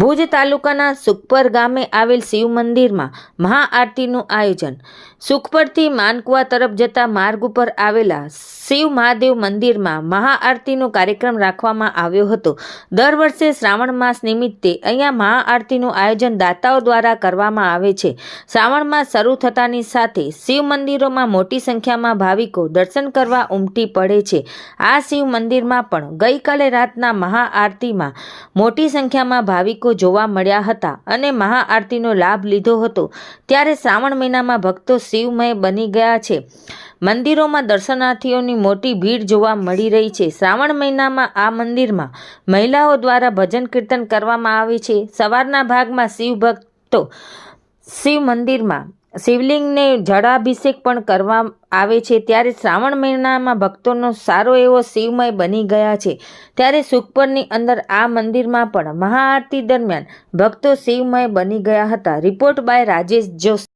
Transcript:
ભુજ તાલુકાના સુખપર ગામે આવેલ શિવ મંદિરમાં મહાઆરતીનું આયોજન. સુખપરથી માનકુવા તરફ જતા માર્ગ ઉપર આવેલા શિવ મહાદેવ મંદિરમાં મહાઆરતીનો કાર્યક્રમ રાખવામાં આવ્યો હતો. દર વર્ષે શ્રાવણ માસ નિમિત્તે અહીંયા મહાઆરતીનું આયોજન દાતાઓ દ્વારા કરવામાં આવે છે. શ્રાવણ માસ શરૂ થતાની સાથે શિવ મંદિરોમાં મોટી સંખ્યામાં ભાવિકો દર્શન કરવા ઉમટી પડે છે. આ શિવ મંદિરમાં પણ ગઈકાલે રાતના મહાઆરતીમાં મોટી સંખ્યામાં ભાવિકો જોવા મળ્યા હતા અને મહાઆરતીનો લાભ લીધો હતો. ત્યારે શ્રાવણ મહિનામાં ભક્તો શિવમય બની ગયા છે. મંદિરોમાં દર્શનાર્થીઓની મોટી ભીડ જોવા મળી રહી છે. શ્રાવણ મહિનામાં આ મંદિરમાં મહિલાઓ દ્વારા ભજન કીર્તન કરવામાં આવે છે. સવારના ભાગમાં શિવ ભક્તો શિવ મંદિરમાં શિવલિંગને જળાભિષેક પણ કરવા આવે છે. ત્યારે શ્રાવણ મહિનામાં ભક્તોનો સારો એવો શિવમય બની ગયા છે. ત્યારે સુખપરની અંદર આ મંદિરમાં પણ મહાઆરતી દરમિયાન ભક્તો શિવમય બની ગયા હતા. Report by Rajesh Joshi.